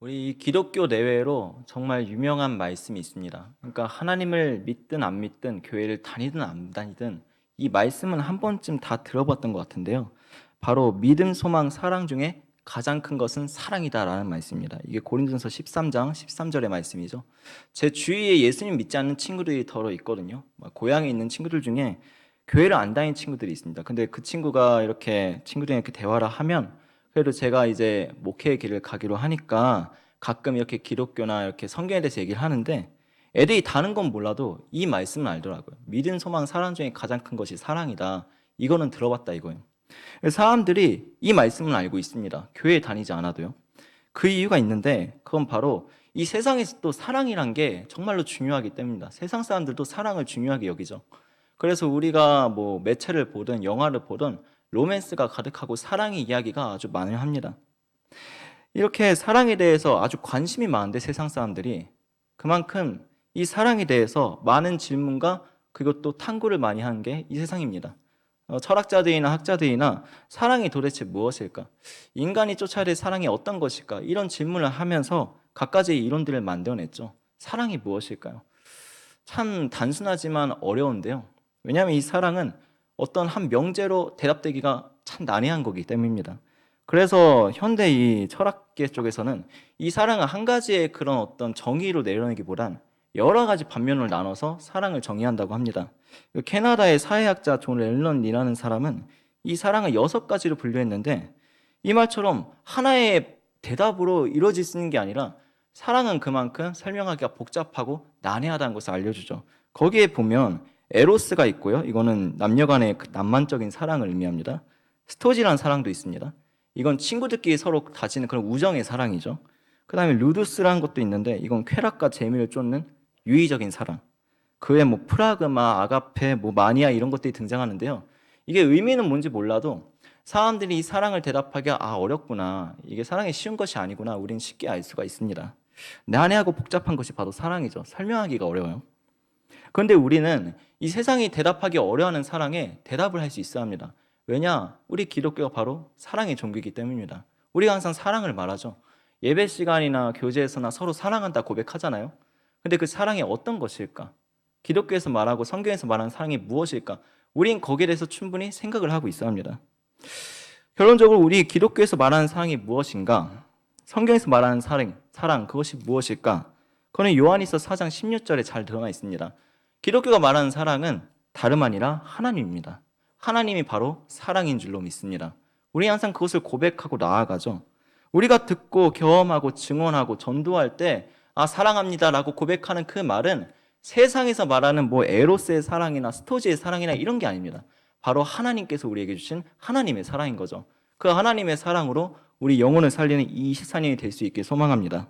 우리 기독교 내외로 정말 유명한 말씀이 있습니다. 그러니까 하나님을 믿든 안 믿든 교회를 다니든 안 다니든 이 말씀은 한 번쯤 다 들어봤던 것 같은데요. 바로 믿음, 소망, 사랑 중에 가장 큰 것은 사랑이다라는 말씀입니다. 이게 고린도전서 13장 13절의 말씀이죠. 제 주위에 예수님 믿지 않는 친구들이 더러 있거든요. 막 고향에 있는 친구들 중에 교회를 안 다니는 친구들이 있습니다. 근데 그 친구가 이렇게 친구들이랑 이렇게 대화를 하면 그래도 제가 이제 목회의 길을 가기로 하니까 가끔 이렇게 기독교나 이렇게 성경에 대해서 얘기를 하는데 애들이 다른 건 몰라도 이 말씀은 알더라고요. 믿음, 소망, 사랑 중에 가장 큰 것이 사랑이다. 이거는 들어봤다 이거예요. 사람들이 이 말씀은 알고 있습니다. 교회에 다니지 않아도요. 그 이유가 있는데 그건 바로 이 세상에서 또 사랑이란 게 정말로 중요하기 때문입니다. 세상 사람들도 사랑을 중요하게 여기죠. 그래서 우리가 뭐 매체를 보든 영화를 보든 로맨스가 가득하고 사랑의 이야기가 아주 많을 합니다. 이렇게 사랑에 대해서 아주 관심이 많은데 세상 사람들이 그만큼 이 사랑에 대해서 많은 질문과 그것도 탐구를 많이 하는 게 이 세상입니다. 어, 철학자들이나 학자들이나 사랑이 도대체 무엇일까? 인간이 쫓아야 될 사랑이 어떤 것일까? 이런 질문을 하면서 갖가지 이론들을 만들어냈죠. 사랑이 무엇일까요? 참 단순하지만 어려운데요. 왜냐하면 이 사랑은 어떤 한 명제로 대답되기가 참 난해한 거기 때문입니다. 그래서 현대 이 철학계 쪽에서는 이 사랑을 한 가지의 그런 어떤 정의로 내려내기보단 여러 가지 반면을 나눠서 사랑을 정의한다고 합니다. 그 캐나다의 사회학자 존 렐런이라는 사람은 이 사랑을 여섯 가지로 분류했는데 이 말처럼 하나의 대답으로 이루어질 수 있는 게 아니라 사랑은 그만큼 설명하기가 복잡하고 난해하다는 것을 알려주죠. 거기에 보면 에로스가 있고요. 이거는 남녀 간의 그 낭만적인 사랑을 의미합니다. 스토지라는 사랑도 있습니다. 이건 친구들끼리 서로 다지는 그런 우정의 사랑이죠. 그 다음에 루두스라는 것도 있는데 이건 쾌락과 재미를 쫓는 유의적인 사랑. 그 외에 뭐 프라그마, 아가페, 뭐 마니아 이런 것들이 등장하는데요. 이게 의미는 뭔지 몰라도 사람들이 이 사랑을 대답하기가 아 어렵구나. 이게 사랑이 쉬운 것이 아니구나. 우린 쉽게 알 수가 있습니다. 난해하고 복잡한 것이 바로 사랑이죠. 설명하기가 어려워요. 그런데 우리는 이 세상이 대답하기 어려워하는 사랑에 대답을 할 수 있어야 합니다. 왜냐? 우리 기독교가 바로 사랑의 종교이기 때문입니다. 우리가 항상 사랑을 말하죠. 예배 시간이나 교제에서나 서로 사랑한다 고백하잖아요. 근데 그 사랑이 어떤 것일까? 기독교에서 말하고 성경에서 말하는 사랑이 무엇일까? 우린 거기에 대해서 충분히 생각을 하고 있어야 합니다. 결론적으로 우리 기독교에서 말하는 사랑이 무엇인가? 성경에서 말하는 사랑, 사랑 그것이 무엇일까? 그거는 요한이서 4장 16절에 잘 드러나 있습니다. 기독교가 말하는 사랑은 다름 아니라 하나님입니다. 하나님이 바로 사랑인 줄로 믿습니다. 우리 항상 그것을 고백하고 나아가죠. 우리가 듣고 경험하고 증언하고 전도할 때 아, 사랑합니다라고 고백하는 그 말은 세상에서 말하는 뭐 에로스의 사랑이나 스토지의 사랑이나 이런 게 아닙니다. 바로 하나님께서 우리에게 주신 하나님의 사랑인 거죠. 그 하나님의 사랑으로 우리 영혼을 살리는 이 24년이 될 수 있게 소망합니다.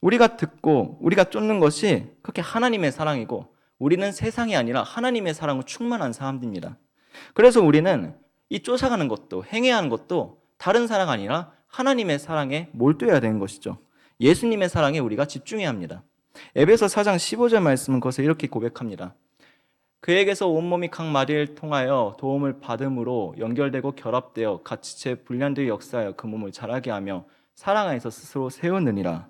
우리가 듣고 우리가 쫓는 것이 그렇게 하나님의 사랑이고 우리는 세상이 아니라 하나님의 사랑으로 충만한 사람들입니다. 그래서 우리는 이 쫓아가는 것도 행해야 하는 것도 다른 사랑 아니라 하나님의 사랑에 몰두해야 되는 것이죠. 예수님의 사랑에 우리가 집중해야 합니다. 에베소 4장 15절 말씀은 그것을 이렇게 고백합니다. 그에게서 온몸이 각 마디를 통하여 도움을 받음으로 연결되고 결합되어 같이체 분량들이 역사하여 그 몸을 자라게 하며 사랑 안에서 스스로 세우느니라.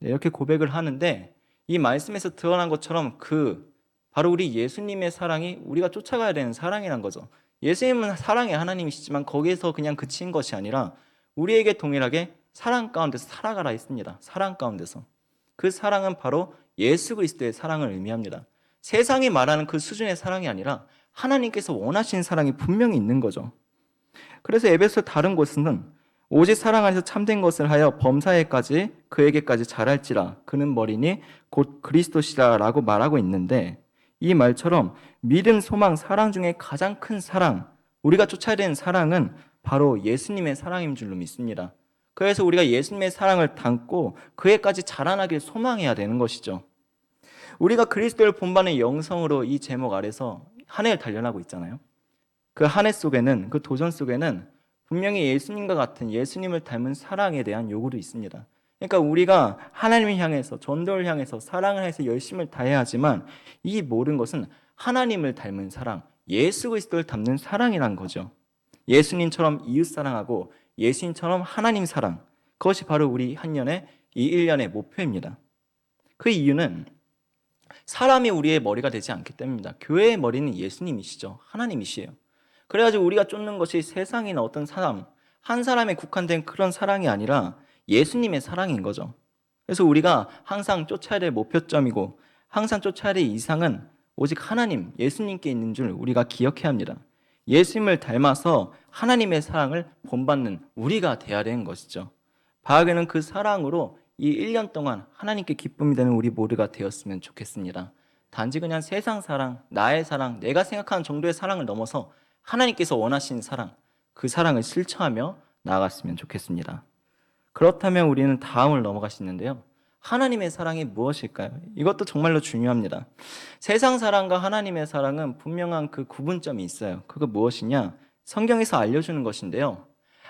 네, 이렇게 고백을 하는데 이 말씀에서 드러난 것처럼 그 바로 우리 예수님의 사랑이 우리가 쫓아가야 되는 사랑이란 거죠. 예수님은 사랑의 하나님이시지만 거기에서 그냥 그친 것이 아니라 우리에게 동일하게 사랑 가운데서 살아가라 했습니다. 사랑 가운데서. 그 사랑은 바로 예수 그리스도의 사랑을 의미합니다. 세상이 말하는 그 수준의 사랑이 아니라 하나님께서 원하시는 사랑이 분명히 있는 거죠. 그래서 에베소 다른 곳은 오직 사랑 안에서 참된 것을 하여 범사에까지 그에게까지 잘할지라 그는 머리니 곧 그리스도시라라고 말하고 있는데 이 말처럼 믿음, 소망, 사랑 중에 가장 큰 사랑, 우리가 쫓아야 되는 사랑은 바로 예수님의 사랑인 줄로 믿습니다. 그래서 우리가 예수님의 사랑을 담고 그에까지 자라나길 소망해야 되는 것이죠. 우리가 그리스도를 본받는 영성으로 이 제목 아래서 한 해를 단련하고 있잖아요. 그 한 해 속에는 그 도전 속에는 분명히 예수님과 같은 예수님을 닮은 사랑에 대한 요구도 있습니다. 그러니까 우리가 하나님을 향해서 전도를 향해서 사랑을 해서 열심을 다해야 하지만 이 모든 것은 하나님을 닮은 사랑, 예수 그리스도를 닮는 사랑이란 거죠. 예수님처럼 이웃 사랑하고 예수님처럼 하나님 사랑. 그것이 바로 우리 한 년의 이 1년의 목표입니다. 그 이유는 사람이 우리의 머리가 되지 않기 때문입니다. 교회의 머리는 예수님이시죠. 하나님이시에요. 그래가지고 우리가 쫓는 것이 세상이나 어떤 사람, 한 사람에 국한된 그런 사랑이 아니라 예수님의 사랑인 거죠. 그래서 우리가 항상 쫓아야 될 목표점이고 항상 쫓아야 될 이상은 오직 하나님, 예수님께 있는 줄 우리가 기억해야 합니다. 예수님을 닮아서 하나님의 사랑을 본받는 우리가 되어야 되는 것이죠. 바하게는 그 사랑으로 이 1년 동안 하나님께 기쁨이 되는 우리 모두가 되었으면 좋겠습니다. 단지 그냥 세상 사랑, 나의 사랑, 내가 생각하는 정도의 사랑을 넘어서 하나님께서 원하시는 사랑, 그 사랑을 실천하며 나아갔으면 좋겠습니다. 그렇다면 우리는 다음을 넘어가시는데요. 하나님의 사랑이 무엇일까요? 이것도 정말로 중요합니다. 세상 사랑과 하나님의 사랑은 분명한 그 구분점이 있어요. 그거 무엇이냐? 성경에서 알려주는 것인데요.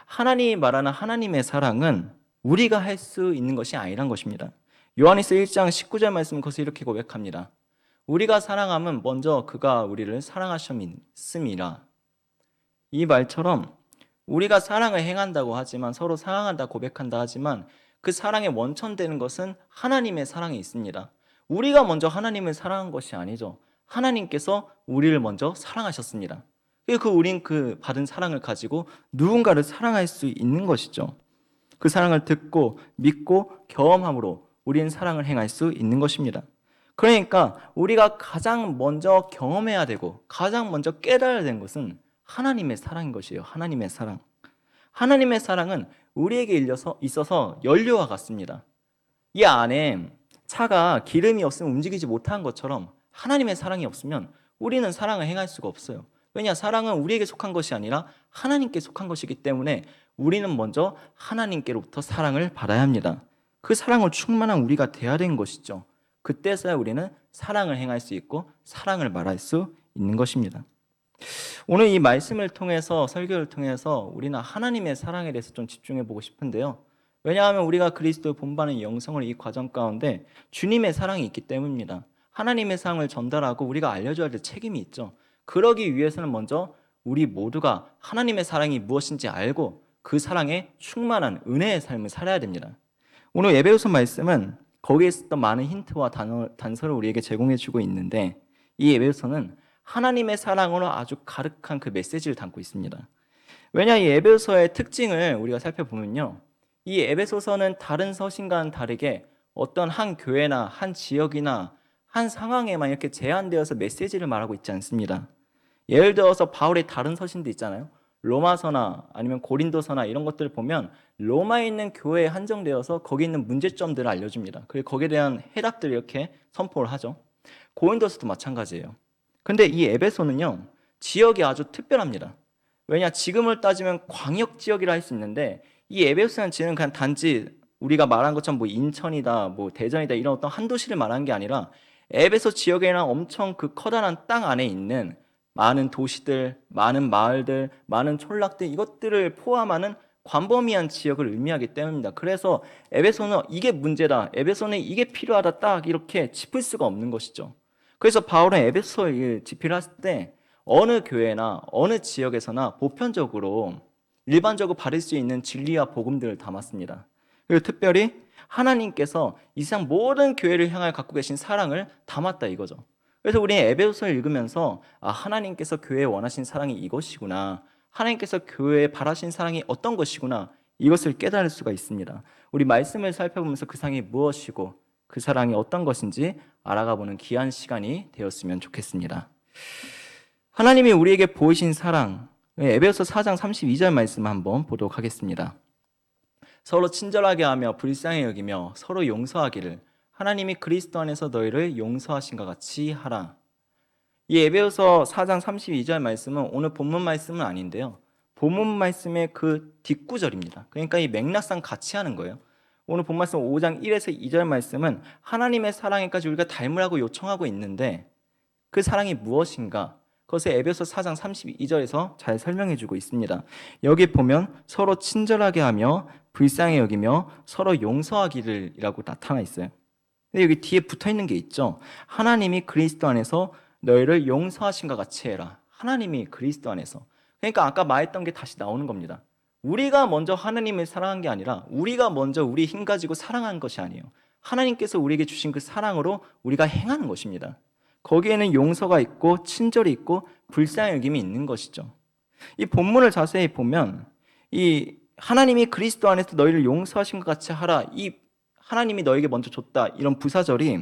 하나님이 말하는 하나님의 사랑은 우리가 할 수 있는 것이 아니란 것입니다. 요한일서 1장 19절 말씀 것을 이렇게 고백합니다. 우리가 사랑함은 먼저 그가 우리를 사랑하셨음이라. 이 말처럼 우리가 사랑을 행한다고 하지만 서로 사랑한다 고백한다 하지만 그 사랑의 원천 되는 것은 하나님의 사랑이 있습니다. 우리가 먼저 하나님을 사랑한 것이 아니죠. 하나님께서 우리를 먼저 사랑하셨습니다. 그 우린 그 받은 사랑을 가지고 누군가를 사랑할 수 있는 것이죠. 그 사랑을 듣고 믿고 경험함으로 우리는 사랑을 행할 수 있는 것입니다. 그러니까 우리가 가장 먼저 경험해야 되고 가장 먼저 깨달아야 되는 것은 하나님의 사랑인 것이에요. 하나님의 사랑. 하나님의 사랑은 우리에게 일려서 있어서 연료와 같습니다. 이 안에 차가 기름이 없으면 움직이지 못한 것처럼 하나님의 사랑이 없으면 우리는 사랑을 행할 수가 없어요. 왜냐? 사랑은 우리에게 속한 것이 아니라 하나님께 속한 것이기 때문에 우리는 먼저 하나님께로부터 사랑을 받아야 합니다. 그 사랑을 충만한 우리가 돼야 되는 것이죠. 그때서야 우리는 사랑을 행할 수 있고 사랑을 말할 수 있는 것입니다. 오늘 이 말씀을 통해서 설교를 통해서 우리는 하나님의 사랑에 대해서 좀 집중해 보고 싶은데요. 왜냐하면 우리가 그리스도의 본받는 영성을 이 과정 가운데 주님의 사랑이 있기 때문입니다. 하나님의 사랑을 전달하고 우리가 알려줘야 될 책임이 있죠. 그러기 위해서는 먼저 우리 모두가 하나님의 사랑이 무엇인지 알고 그 사랑에 충만한 은혜의 삶을 살아야 됩니다. 오늘 예배우서 말씀은 거기에 있었던 많은 힌트와 단서를 우리에게 제공해 주고 있는데 이 예배우서는 하나님의 사랑으로 아주 가득한 그 메시지를 담고 있습니다. 왜냐 이 에베소서의 특징을 우리가 살펴보면요. 이 에베소서는 다른 서신과는 다르게 어떤 한 교회나 한 지역이나 한 상황에만 이렇게 제한되어서 메시지를 말하고 있지 않습니다. 예를 들어서 바울의 다른 서신도 있잖아요. 로마서나 아니면 고린도서나 이런 것들을 보면 로마에 있는 교회에 한정되어서 거기 있는 문제점들을 알려줍니다. 그리고 거기에 대한 해답들을 이렇게 선포를 하죠. 고린도서도 마찬가지예요. 근데 이 에베소는요, 지역이 아주 특별합니다. 왜냐, 지금을 따지면 광역 지역이라 할 수 있는데, 이 에베소라는 지는 그냥 단지 우리가 말한 것처럼 뭐 인천이다, 뭐 대전이다, 이런 어떤 한 도시를 말한 게 아니라, 에베소 지역에는 엄청 그 커다란 땅 안에 있는 많은 도시들, 많은 마을들, 많은 촌락들, 이것들을 포함하는 광범위한 지역을 의미하기 때문입니다. 그래서 에베소는 이게 문제다, 에베소는 이게 필요하다, 딱 이렇게 짚을 수가 없는 것이죠. 그래서 바울은 에베소에 했을 때 어느 교회나 어느 지역에서나 보편적으로 일반적으로 받을 수 있는 진리와 복음들을 담았습니다. 그리고 특별히 하나님께서 이 세상 모든 교회를 향하여 갖고 계신 사랑을 담았다 이거죠. 그래서 우리는 에베소서를 읽으면서 아 하나님께서 교회에 원하신 사랑이 이것이구나. 하나님께서 교회에 바라신 사랑이 어떤 것이구나. 이것을 깨달을 수가 있습니다. 우리 말씀을 살펴보면서 그 사랑이 무엇이고 그 사랑이 어떤 것인지 알아가 보는 귀한 시간이 되었으면 좋겠습니다. 하나님이 우리에게 보이신 사랑, 에베소 4장 32절 말씀 한번 보도록 하겠습니다. 서로 친절하게 하며 불쌍히 여기며 서로 용서하기를 하나님이 그리스도 안에서 너희를 용서하신 것 같이 하라. 이 에베소서 4장 32절 말씀은 오늘 본문 말씀은 아닌데요. 본문 말씀의 그 뒷구절입니다. 그러니까 이 맥락상 같이 하는 거예요. 오늘 본 말씀 5장 1에서 2절 말씀은 하나님의 사랑에까지 우리가 닮으라고 요청하고 있는데 그 사랑이 무엇인가? 그것을 에베소 4장 32절에서 잘 설명해 주고 있습니다. 여기 보면 서로 친절하게 하며 불쌍히 여기며 서로 용서하기를이라고 나타나 있어요. 근데 여기 뒤에 붙어 있는 게 있죠. 하나님이 그리스도 안에서 너희를 용서하신 것 같이 해라. 하나님이 그리스도 안에서 그러니까 아까 말했던 게 다시 나오는 겁니다. 우리가 먼저 하나님을 사랑한 게 아니라 우리가 먼저 우리 힘 가지고 사랑한 것이 아니에요. 하나님께서 우리에게 주신 그 사랑으로 우리가 행하는 것입니다. 거기에는 용서가 있고 친절이 있고 불쌍히 여김이 있는 것이죠. 이 본문을 자세히 보면 이 하나님이 그리스도 안에서 너희를 용서하신 것 같이 하라. 이 하나님이 너에게 먼저 줬다. 이런 부사절이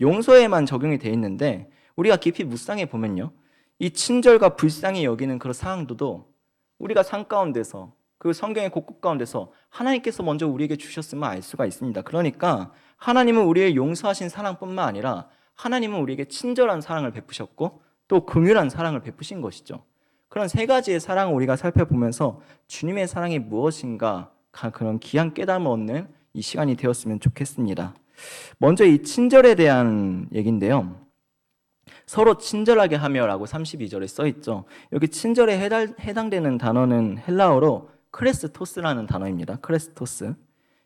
용서에만 적용이 돼 있는데 우리가 깊이 묵상해 보면요. 이 친절과 불쌍히 여기는 그런 상황도도 우리가 산 가운데서 그 성경의 곳곳 가운데서 하나님께서 먼저 우리에게 주셨음을 알 수가 있습니다. 그러니까 하나님은 우리의 용서하신 사랑뿐만 아니라 하나님은 우리에게 친절한 사랑을 베푸셨고 또 긍휼한 사랑을 베푸신 것이죠. 그런 세 가지의 사랑을 우리가 살펴보면서 주님의 사랑이 무엇인가 그런 귀한 깨달음을 얻는 이 시간이 되었으면 좋겠습니다. 먼저 이 친절에 대한 얘기인데요. 서로 친절하게 하며라고 32절에 써 있죠. 여기 친절에 해달, 해당되는 단어는 헬라어로 크레스토스라는 단어입니다. 크레스토스.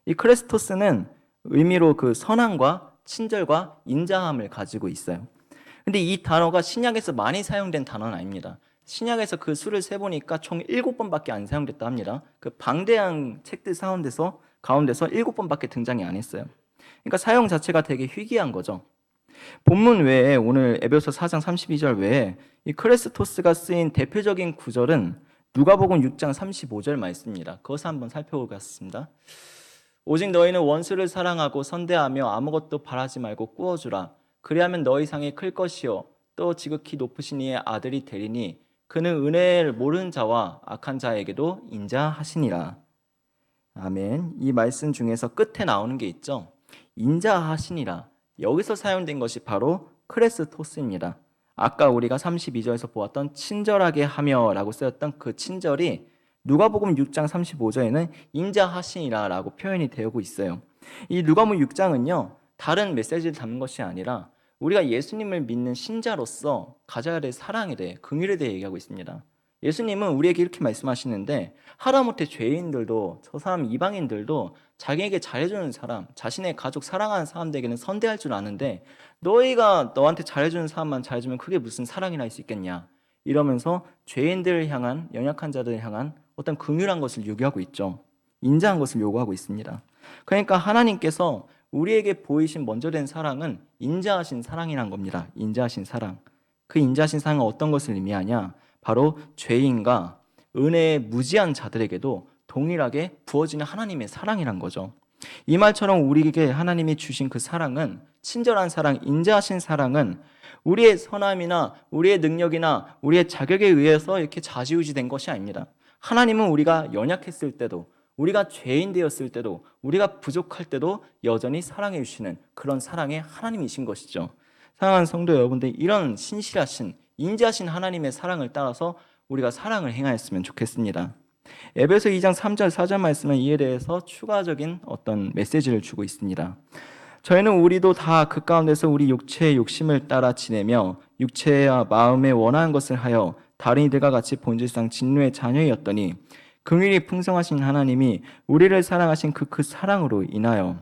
이 크레스토스는 의미로 그 선함과 친절과 인자함을 가지고 있어요. 근데 이 단어가 신약에서 많이 사용된 단어는 아닙니다. 신약에서 그 수를 세보니까 총 7번밖에 안 사용됐다 합니다. 그 방대한 책들 가운데서 가운데서 7번밖에 등장이 안 했어요. 그러니까 사용 자체가 되게 희귀한 거죠. 본문 외에 오늘 에베소 4장 32절 외에 이 크레스토스가 쓰인 대표적인 구절은 누가복음 6장 35절 말씀입니다. 그것을 한번 살펴보겠습니다. 오직 너희는 원수를 사랑하고 선대하며 아무것도 바라지 말고 꾸어주라. 그리하면 너희 상이 클 것이요 또 지극히 높으신 이의 아들이 되리니 그는 은혜를 모르는 자와 악한 자에게도 인자하시니라. 아멘. 이 말씀 중에서 끝에 나오는 게 있죠. 인자하시니라. 여기서 사용된 것이 바로 크레스토스입니다. 아까 우리가 32절에서 보았던 친절하게 하며라고 쓰였던 그 친절이 누가복음 6장 35절에는 인자하시니라라고 표현이 되고 있어요. 이 누가복음 6장은요. 다른 메시지를 담는 것이 아니라 우리가 예수님을 믿는 신자로서 가져야 될 사랑에 대해 긍휼에 대해 얘기하고 있습니다. 예수님은 우리에게 이렇게 말씀하시는데 하다못해 죄인들도 저 사람 이방인들도 자기에게 잘해주는 사람, 자신의 가족 사랑하는 사람들에게는 선대할 줄 아는데 너희가 너한테 잘해주는 사람만 잘해주면 그게 무슨 사랑이나 할수 있겠냐 이러면서 죄인들을 향한 연약한 자들을 향한 어떤 긍휼한 것을 요구하고 있죠. 인자한 것을 요구하고 있습니다. 그러니까 하나님께서 우리에게 보이신 먼저 된 사랑은 인자하신 사랑이란 겁니다. 인자하신 사랑. 그 인자하신 사랑은 어떤 것을 의미하냐? 바로 죄인과 은혜의 무지한 자들에게도 동일하게 부어지는 하나님의 사랑이란 거죠. 이 말처럼 우리에게 하나님이 주신 그 사랑은 친절한 사랑, 인자하신 사랑은 우리의 선함이나 우리의 능력이나 우리의 자격에 의해서 이렇게 좌지우지된 것이 아닙니다. 하나님은 우리가 연약했을 때도 우리가 죄인 되었을 때도 우리가 부족할 때도 여전히 사랑해 주시는 그런 사랑의 하나님이신 것이죠. 사랑하는 성도 여러분들 이런 신실하신 인자하신 하나님의 사랑을 따라서 우리가 사랑을 행하였으면 좋겠습니다. 에베소 2장 3절 4절 말씀은 이에 대해서 추가적인 어떤 메시지를 주고 있습니다. 저희는 우리도 다 그 가운데서 우리 육체의 욕심을 따라 지내며 육체와 마음에 원하는 것을 하여 다른 이들과 같이 본질상 진노의 자녀였더니 긍휼이 풍성하신 하나님이 우리를 사랑하신 그, 그 사랑으로 인하여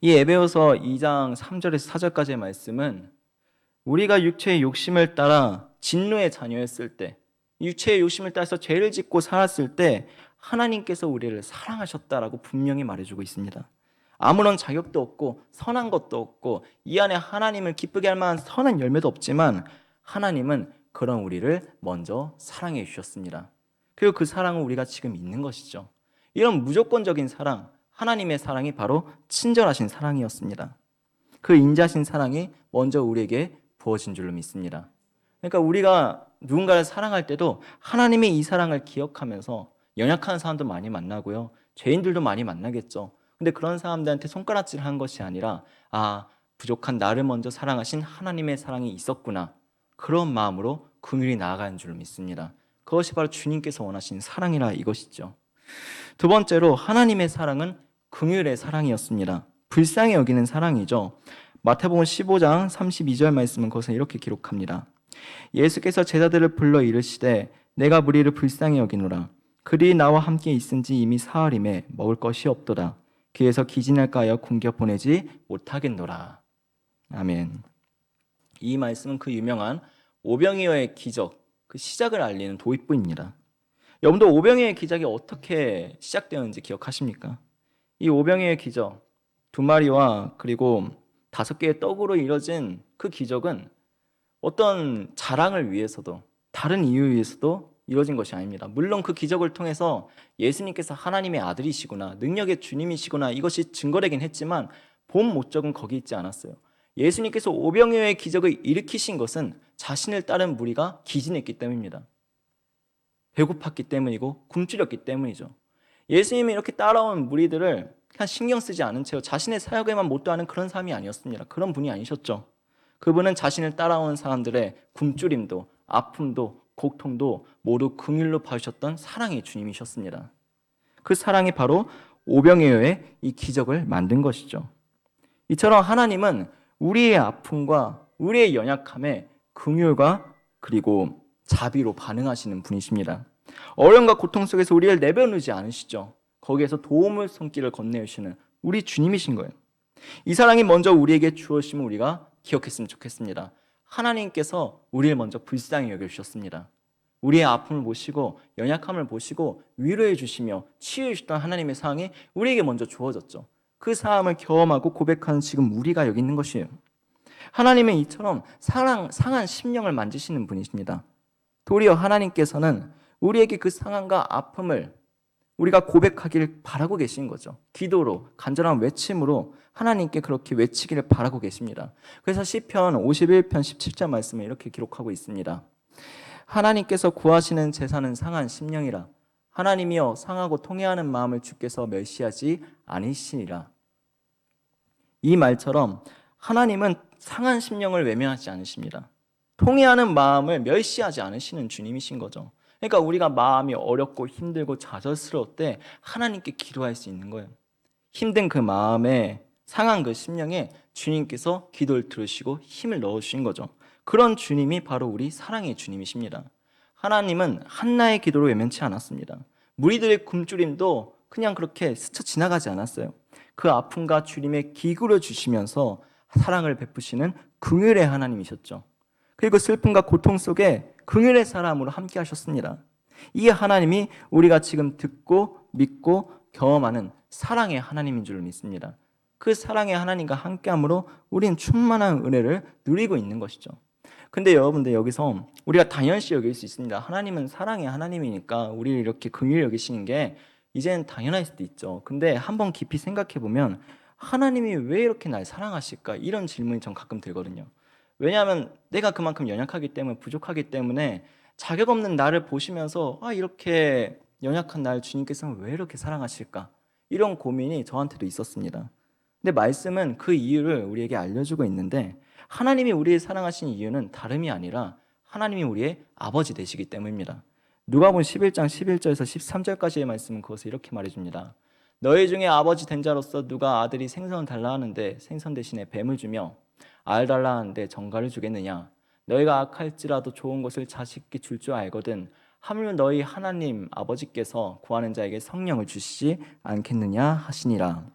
이 에베소서 2장 3절에서 4절까지의 말씀은 우리가 육체의 욕심을 따라 진노의 자녀였을 때 육체의 욕심을 따라서 죄를 짓고 살았을 때 하나님께서 우리를 사랑하셨다라고 분명히 말해주고 있습니다. 아무런 자격도 없고 선한 것도 없고 이 안에 하나님을 기쁘게 할 만한 선한 열매도 없지만 하나님은 그런 우리를 먼저 사랑해 주셨습니다. 그리고 그 사랑은 우리가 지금 있는 것이죠. 이런 무조건적인 사랑, 하나님의 사랑이 바로 친절하신 사랑이었습니다. 그 인자신 사랑이 먼저 우리에게 부어진 줄로 믿습니다. 그러니까 우리가 누군가를 사랑할 때도 하나님의 이 사랑을 기억하면서 연약한 사람도 많이 만나고요. 죄인들도 많이 만나겠죠. 근데 그런 사람들한테 손가락질 한 것이 아니라 아, 부족한 나를 먼저 사랑하신 하나님의 사랑이 있었구나. 그런 마음으로 긍휼히 나아가는 줄 믿습니다. 그것이 바로 주님께서 원하신 사랑이라 이것이죠. 두 번째로 하나님의 사랑은 긍휼의 사랑이었습니다. 불쌍히 여기는 사랑이죠. 마태복음 15장 32절 말씀은 거기서 이렇게 기록합니다. 예수께서 제자들을 불러 이르시되 내가 무리를 불쌍히 여기노라. 그리 나와 함께 있은지 이미 사흘임에 먹을 것이 없도다. 귀에서 기진할까 하여 공겨 보내지 못하겠노라. 아멘. 이 말씀은 그 유명한 오병이어의 기적, 그 시작을 알리는 도입부입니다. 여러분도 오병이의 기적이 어떻게 시작되었는지 기억하십니까? 이 오병이의 기적 두 마리와 그리고 다섯 개의 떡으로 이뤄진 그 기적은 어떤 자랑을 위해서도 다른 이유 위해서도 이루어진 것이 아닙니다. 물론 그 기적을 통해서 예수님께서 하나님의 아들이시구나, 능력의 주님이시구나 이것이 증거되긴 했지만 본 목적은 거기 있지 않았어요. 예수님께서 오병이어의 기적을 일으키신 것은 자신을 따른 무리가 기진했기 때문입니다. 배고팠기 때문이고 굶주렸기 때문이죠. 예수님이 이렇게 따라온 무리들을 그냥 신경 쓰지 않은 채 자신의 사역에만 몰두하는 그런 삶이 아니었습니다. 그런 분이 아니셨죠. 그분은 자신을 따라오는 사람들의 굶주림도 아픔도 고통도 모두 긍휼로 봐주셨던 사랑의 주님이셨습니다. 그 사랑이 바로 오병이어의 이 기적을 만든 것이죠. 이처럼 하나님은 우리의 아픔과 우리의 연약함에 긍휼과 그리고 자비로 반응하시는 분이십니다. 어려움과 고통 속에서 우리를 내버리지 않으시죠. 거기에서 도움을 손길을 건네주시는 우리 주님이신 거예요. 이 사랑이 먼저 우리에게 주어심을 우리가 기억했으면 좋겠습니다. 하나님께서 우리를 먼저 불쌍히 여겨주셨습니다. 우리의 아픔을 보시고 연약함을 보시고 위로해 주시며 치유해 주셨던 하나님의 사랑이 우리에게 먼저 주어졌죠. 그 사함을 경험하고 고백하는 지금 우리가 여기 있는 것이에요. 하나님은 이처럼 사랑, 상한 심령을 만지시는 분이십니다. 도리어 하나님께서는 우리에게 그 상함과 아픔을 우리가 고백하기를 바라고 계신 거죠. 기도로 간절한 외침으로 하나님께 그렇게 외치기를 바라고 계십니다. 그래서 시편 51편 17절 말씀에 이렇게 기록하고 있습니다. 하나님께서 구하시는 제사는 상한 심령이라 하나님이여 상하고 통해하는 마음을 주께서 멸시하지 아니시니라. 이 말처럼 하나님은 상한 심령을 외면하지 않으십니다. 통해하는 마음을 멸시하지 않으시는 주님이신 거죠. 그러니까 우리가 마음이 어렵고 힘들고 좌절스러울 때 하나님께 기도할 수 있는 거예요. 힘든 그 마음에 상한 그 심령에 주님께서 기도를 들으시고 힘을 넣어주신 거죠. 그런 주님이 바로 우리 사랑의 주님이십니다. 하나님은 한나의 기도로 외면치 않았습니다. 무리들의 굶주림도 그냥 그렇게 스쳐 지나가지 않았어요. 그 아픔과 주님의 기구를 주시면서 사랑을 베푸시는 긍휼의 하나님이셨죠. 그리고 슬픔과 고통 속에 긍휼의 사람으로 함께 하셨습니다. 이 하나님이 우리가 지금 듣고 믿고 경험하는 사랑의 하나님인 줄 믿습니다. 그 사랑의 하나님과 함께함으로 우리는 충만한 은혜를 누리고 있는 것이죠. 근데 여러분들 여기서 우리가 당연시 여길 수 있습니다. 하나님은 사랑의 하나님이니까 우리를 이렇게 긍휼 여기시는 게 이제는 당연할 수도 있죠. 근데 한번 깊이 생각해 보면 하나님이 왜 이렇게 날 사랑하실까? 이런 질문이 전 가끔 들거든요. 왜냐하면 내가 그만큼 연약하기 때문에 부족하기 때문에 자격 없는 나를 보시면서 아 이렇게 연약한 날 주님께서는 왜 이렇게 사랑하실까? 이런 고민이 저한테도 있었습니다. 근데 말씀은 그 이유를 우리에게 알려주고 있는데 하나님이 우리를 사랑하신 이유는 다름이 아니라 하나님이 우리의 아버지 되시기 때문입니다. 누가복음 11장 11절에서 13절까지의 말씀은 그것을 이렇게 말해줍니다. 너희 중에 아버지 된 자로서 누가 아들이 생선을 달라 하는데 생선 대신에 뱀을 주며 알 달라 하는데 정갈을 주겠느냐? 너희가 악할지라도 좋은 것을 자식께 줄 줄 알거든. 하물며 너희 하나님 아버지께서 구하는 자에게 성령을 주시지 않겠느냐 하시니라.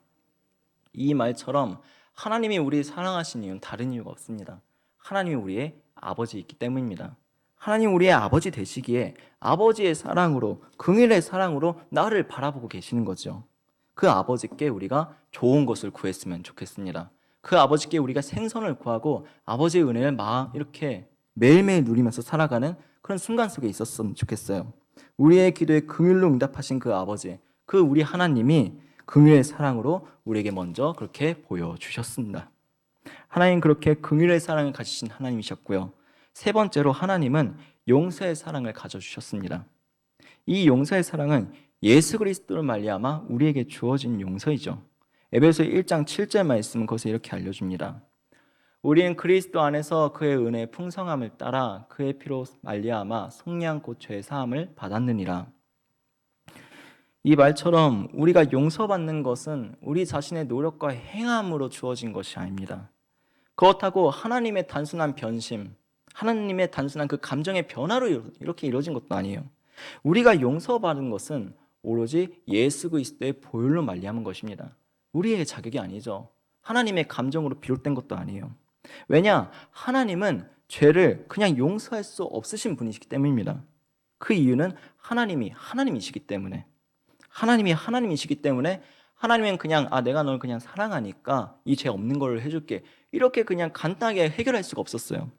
이 말처럼 하나님이 우리 사랑하신 이유는 다른 이유가 없습니다. 하나님이 우리의 아버지이기 때문입니다. 하나님 우리의 아버지 되시기에 아버지의 사랑으로 긍일의 사랑으로 나를 바라보고 계시는 거죠. 그 아버지께 우리가 좋은 것을 구했으면 좋겠습니다. 그 아버지께 우리가 생선을 구하고 아버지의 은혜를 막 이렇게 매일매일 누리면서 살아가는 그런 순간 속에 있었으면 좋겠어요. 우리의 기도에 긍휼로 응답하신 그 아버지, 그 우리 하나님이 긍휼의 사랑으로 우리에게 먼저 그렇게 보여 주셨습니다. 하나님 그렇게 긍휼의 사랑을 가지신 하나님이셨고요. 세 번째로 하나님은 용서의 사랑을 가져 주셨습니다. 이 용서의 사랑은 예수 그리스도를 말미암아 우리에게 주어진 용서이죠. 에베소 1장 7절 말씀은 거기서 이렇게 알려줍니다. 우리는 그리스도 안에서 그의 은혜의 풍성함을 따라 그의 피로 말미암아 속량고 죄의 사함을 받았느니라. 이 말처럼 우리가 용서받는 것은 우리 자신의 노력과 행함으로 주어진 것이 아닙니다. 그렇다고 하나님의 단순한 변심, 하나님의 단순한 그 감정의 변화로 이렇게 이루어진 것도 아니에요. 우리가 용서받은 것은 오로지 예수 그리스도의 보혈로 말미암은 것입니다. 우리의 자격이 아니죠. 하나님의 감정으로 비롯된 것도 아니에요. 왜냐? 하나님은 죄를 그냥 용서할 수 없으신 분이시기 때문입니다. 그 이유는 하나님이 하나님이시기 때문에 하나님이 하나님이시기 때문에 하나님은 그냥 아 내가 널 그냥 사랑하니까 이 죄 없는 걸로 해줄게 이렇게 그냥 간단하게 해결할 수가 없었어요.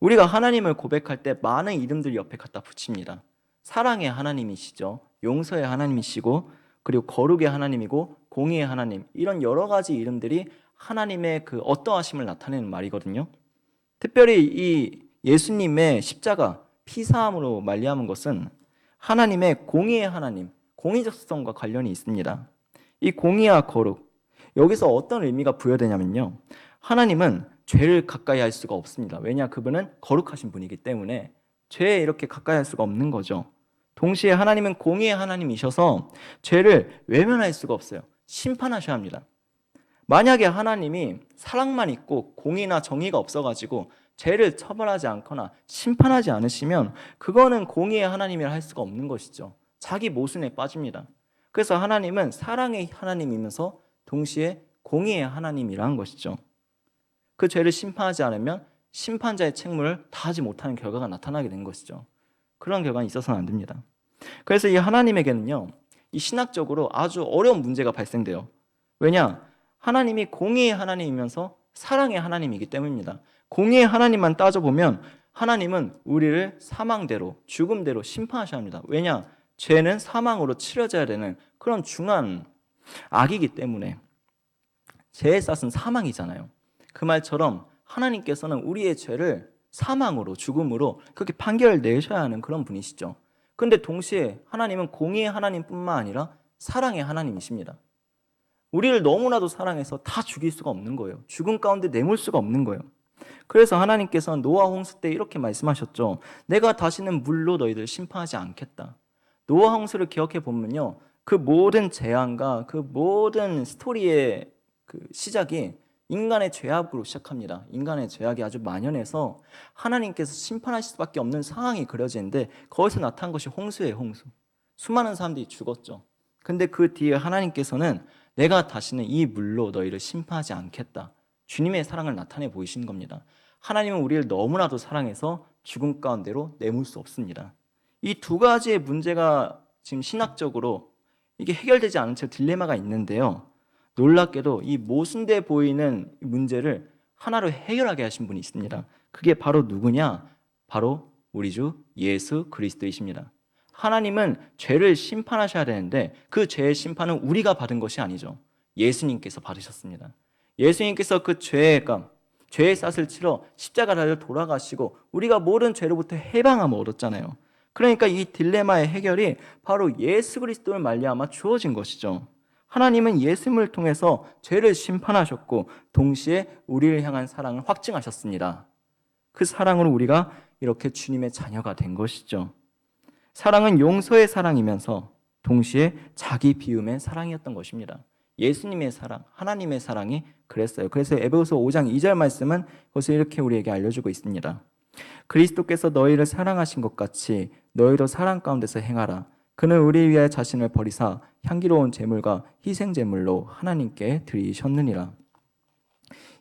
우리가 하나님을 고백할 때 많은 이름들 옆에 갖다 붙입니다. 사랑의 하나님이시죠. 용서의 하나님이시고 그리고 거룩의 하나님이고 공의의 하나님 이런 여러 가지 이름들이 하나님의 그 어떠하심을 나타내는 말이거든요. 특별히 이 예수님의 십자가 피사함으로 말미암은 것은 하나님의 공의의 하나님, 공의적성과 관련이 있습니다. 이 공의와 거룩 여기서 어떤 의미가 부여되냐면요. 하나님은 죄를 가까이 할 수가 없습니다. 왜냐 그분은 거룩하신 분이기 때문에 죄에 이렇게 가까이 할 수가 없는 거죠. 동시에 하나님은 공의의 하나님이셔서 죄를 외면할 수가 없어요. 심판하셔야 합니다. 만약에 하나님이 사랑만 있고 공의나 정의가 없어가지고 죄를 처벌하지 않거나 심판하지 않으시면 그거는 공의의 하나님이라 할 수가 없는 것이죠. 자기 모순에 빠집니다. 그래서 하나님은 사랑의 하나님이면서 동시에 공의의 하나님이라는 것이죠. 그 죄를 심판하지 않으면 심판자의 책무를 다하지 못하는 결과가 나타나게 된 것이죠. 그런 결과는 있어서는 안 됩니다. 그래서 이 하나님에게는요, 이 신학적으로 아주 어려운 문제가 발생돼요. 왜냐? 하나님이 공의의 하나님이면서 사랑의 하나님이기 때문입니다. 공의의 하나님만 따져보면 하나님은 우리를 사망대로, 죽음대로 심판하셔야 합니다. 왜냐? 죄는 사망으로 치러져야 되는 그런 중한 악이기 때문에 죄의 싹은 사망이잖아요. 그 말처럼 하나님께서는 우리의 죄를 사망으로 죽음으로 그렇게 판결을 내셔야 하는 그런 분이시죠. 근데 동시에 하나님은 공의의 하나님뿐만 아니라 사랑의 하나님이십니다. 우리를 너무나도 사랑해서 다 죽일 수가 없는 거예요. 죽음 가운데 내몰 수가 없는 거예요. 그래서 하나님께서는 노아 홍수 때 이렇게 말씀하셨죠. 내가 다시는 물로 너희들 심판하지 않겠다. 노아 홍수를 기억해 보면요. 그 모든 재앙과 그 모든 스토리의 그 시작이 인간의 죄악으로 시작합니다. 인간의 죄악이 아주 만연해서 하나님께서 심판하실 수밖에 없는 상황이 그려지는데 거기서 나타난 것이 홍수예요, 홍수. 수많은 사람들이 죽었죠. 근데 그 뒤에 하나님께서는 내가 다시는 이 물로 너희를 심판하지 않겠다. 주님의 사랑을 나타내 보이시는 겁니다. 하나님은 우리를 너무나도 사랑해서 죽음 가운데로 내몰 수 없습니다. 이 두 가지의 문제가 지금 신학적으로 이게 해결되지 않은 채 딜레마가 있는데요. 놀랍게도 이 모순돼 보이는 문제를 하나로 해결하게 하신 분이 있습니다. 그게 바로 누구냐? 바로 우리 주 예수 그리스도이십니다. 하나님은 죄를 심판하셔야 되는데 그 죄의 심판은 우리가 받은 것이 아니죠. 예수님께서 받으셨습니다. 예수님께서 그 죄의 감, 죄의 싹을 치러 십자가 달려 돌아가시고 우리가 모든 죄로부터 해방함을 얻었잖아요. 그러니까 이 딜레마의 해결이 바로 예수 그리스도를 말미암아 주어진 것이죠. 하나님은 예수님을 통해서 죄를 심판하셨고 동시에 우리를 향한 사랑을 확증하셨습니다. 그 사랑으로 우리가 이렇게 주님의 자녀가 된 것이죠. 사랑은 용서의 사랑이면서 동시에 자기 비움의 사랑이었던 것입니다. 예수님의 사랑, 하나님의 사랑이 그랬어요. 그래서 에베소서 5장 2절 말씀은 그것을 이렇게 우리에게 알려주고 있습니다. 그리스도께서 너희를 사랑하신 것 같이 너희도 사랑 가운데서 행하라. 그는 우리 위하여 자신을 버리사 향기로운 제물과 희생 제물로 하나님께 드리셨느니라.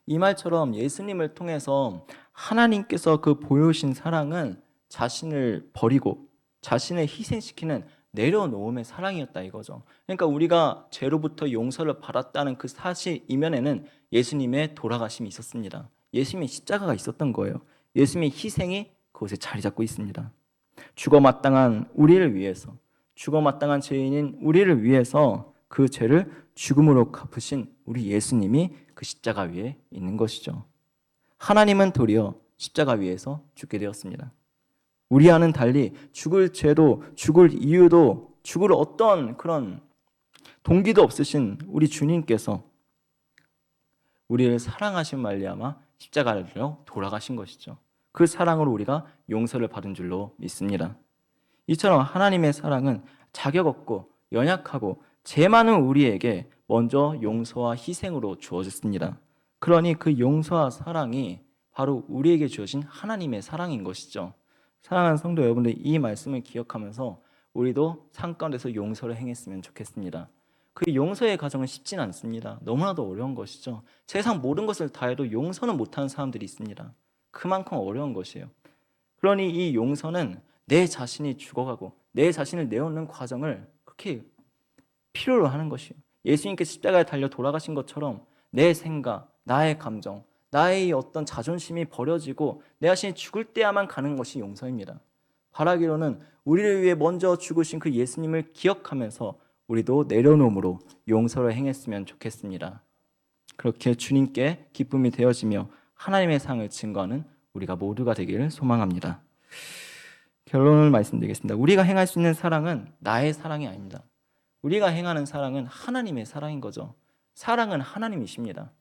이 말처럼 예수님을 통해서 하나님께서 그 보여주신 사랑은 자신을 버리고 자신을 희생시키는 내려놓음의 사랑이었다 이거죠. 그러니까 우리가 죄로부터 용서를 받았다는 그 사실 이면에는 예수님의 돌아가심이 있었습니다. 예수님의 십자가가 있었던 거예요. 예수님의 희생이 그곳에 자리 잡고 있습니다. 죽어 마땅한 우리를 위해서 죽어 마땅한 죄인인 우리를 위해서 그 죄를 죽음으로 갚으신 우리 예수님이 그 십자가 위에 있는 것이죠. 하나님은 도리어 십자가 위에서 죽게 되었습니다. 우리와는 달리 죽을 죄도 죽을 이유도 죽을 어떤 그런 동기도 없으신 우리 주님께서 우리를 사랑하신 말리암아 십자가로 돌아가신 것이죠. 그 사랑으로 우리가 용서를 받은 줄로 믿습니다. 이처럼 하나님의 사랑은 자격 없고 연약하고 죄 많은 우리에게 먼저 용서와 희생으로 주어졌습니다. 그러니 그 용서와 사랑이 바로 우리에게 주어진 하나님의 사랑인 것이죠. 사랑하는 성도 여러분들 이 말씀을 기억하면서 우리도 삶 가운데서 용서를 행했으면 좋겠습니다. 그 용서의 과정은 쉽진 않습니다. 너무나도 어려운 것이죠. 세상 모든 것을 다 해도 용서는 못하는 사람들이 있습니다. 그만큼 어려운 것이에요. 그러니 이 용서는 내 자신이 죽어가고 내 자신을 내어놓는 과정을 그렇게 필요로 하는 것이에요. 예수님께서 십자가에 달려 돌아가신 것처럼 내 생각, 나의 감정, 나의 어떤 자존심이 버려지고 내 자신이 죽을 때야만 가는 것이 용서입니다. 바라기로는 우리를 위해 먼저 죽으신 그 예수님을 기억하면서 우리도 내려놓음으로 용서를 행했으면 좋겠습니다. 그렇게 주님께 기쁨이 되어지며 하나님의 상을 증거하는 우리가 모두가 되기를 소망합니다. 결론을 말씀드리겠습니다. 우리가 행할 수 있는 사랑은 나의 사랑이 아닙니다. 우리가 행하는 사랑은 하나님의 사랑인 거죠. 사랑은 하나님이십니다.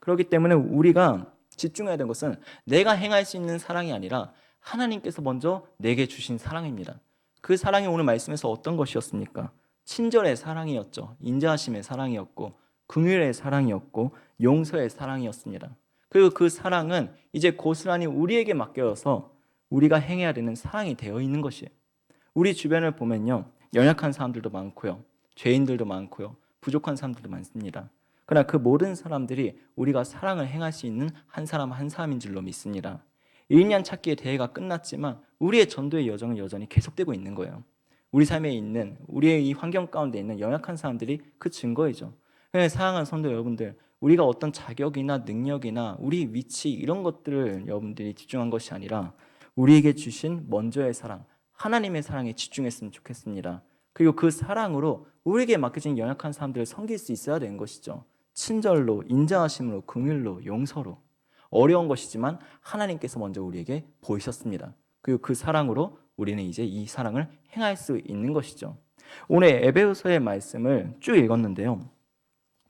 그렇기 때문에 우리가 집중해야 되는 것은 내가 행할 수 있는 사랑이 아니라 하나님께서 먼저 내게 주신 사랑입니다. 그 사랑이 오늘 말씀에서 어떤 것이었습니까? 친절의 사랑이었죠. 인자하심의 사랑이었고 긍휼의 사랑이었고 용서의 사랑이었습니다. 그리고 그 사랑은 이제 고스란히 우리에게 맡겨서 우리가 행해야 되는 사랑이 되어 있는 것이에요. 우리 주변을 보면요. 연약한 사람들도 많고요. 죄인들도 많고요. 부족한 사람들도 많습니다. 그러나 그 모든 사람들이 우리가 사랑을 행할 수 있는 한 사람 한 사람인 줄로 믿습니다. 1년 찾기의 대회가 끝났지만 우리의 전도의 여정은 여전히 계속되고 있는 거예요. 우리 삶에 있는 우리의 이 환경 가운데 있는 연약한 사람들이 그 증거이죠. 그래서 사랑하는 성도 여러분들, 우리가 어떤 자격이나 능력이나 우리 위치 이런 것들을 여러분들이 집중한 것이 아니라 우리에게 주신 먼저의 사랑, 하나님의 사랑에 집중했으면 좋겠습니다. 그리고 그 사랑으로 우리에게 맡겨진 연약한 사람들을 섬길 수 있어야 되는 것이죠. 친절로, 인자하심으로, 긍휼로, 용서로. 어려운 것이지만 하나님께서 먼저 우리에게 보이셨습니다. 그리고 그 사랑으로 우리는 이제 이 사랑을 행할 수 있는 것이죠. 오늘 에베소서의 말씀을 쭉 읽었는데요.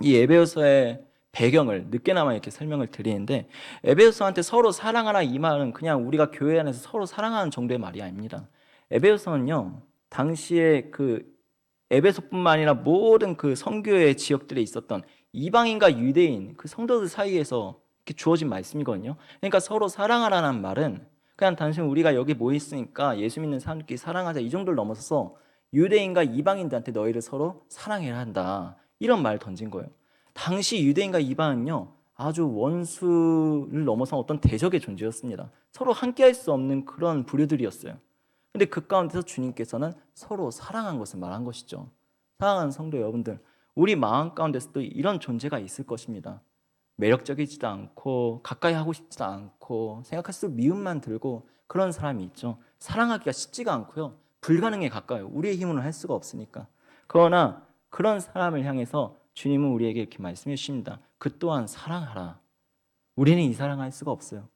이 에베소서의 배경을 늦게나마 이렇게 설명을 드리는데 에베소서한테 서로 사랑하라 이 말은 그냥 우리가 교회 안에서 서로 사랑하는 정도의 말이 아닙니다. 에베소서는요 당시에 그 에베소뿐만 아니라 모든 그 성교의 지역들에 있었던 이방인과 유대인 그 성도들 사이에서 이렇게 주어진 말씀이거든요. 그러니까 서로 사랑하라는 말은 그냥 단순히 우리가 여기 모여 있으니까 예수 믿는 사람들끼리 사랑하자 이 정도를 넘어서서 유대인과 이방인들한테 너희를 서로 사랑해야 한다 이런 말 던진 거예요. 당시 유대인과 이방은요 아주 원수를 넘어선 어떤 대적의 존재였습니다. 서로 함께할 수 없는 그런 부류들이었어요. 근데 그 가운데서 주님께서는 서로 사랑한 것을 말한 것이죠. 사랑하는 성도 여러분들, 우리 마음 가운데서도 이런 존재가 있을 것입니다. 매력적이지도 않고 가까이 하고 싶지도 않고 생각할수록 미움만 들고 그런 사람이 있죠. 사랑하기가 쉽지가 않고요. 불가능에 가까워요. 우리의 힘으로는 할 수가 없으니까. 그러나 그런 사람을 향해서 주님은 우리에게 이렇게 말씀해 주십니다. 그 또한 사랑하라. 우리는 이 사랑할 수가 없어요.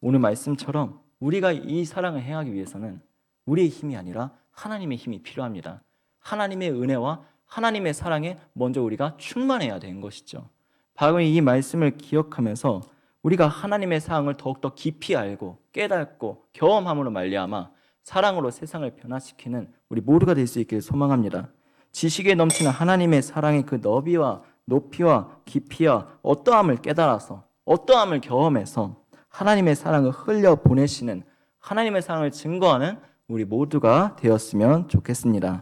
오늘 말씀처럼 우리가 이 사랑을 행하기 위해서는 우리의 힘이 아니라 하나님의 힘이 필요합니다. 하나님의 은혜와 하나님의 사랑에 먼저 우리가 충만해야 되는 것이죠. 바로 이 말씀을 기억하면서 우리가 하나님의 사랑을 더욱더 깊이 알고 깨닫고 경험함으로 말미암아 사랑으로 세상을 변화시키는 우리 모두가 될 수 있기를 소망합니다. 지식에 넘치는 하나님의 사랑의 그 너비와 높이와 깊이와 어떠함을 깨달아서 어떠함을 경험해서 하나님의 사랑을 흘려 보내시는 하나님의 사랑을 증거하는 우리 모두가 되었으면 좋겠습니다.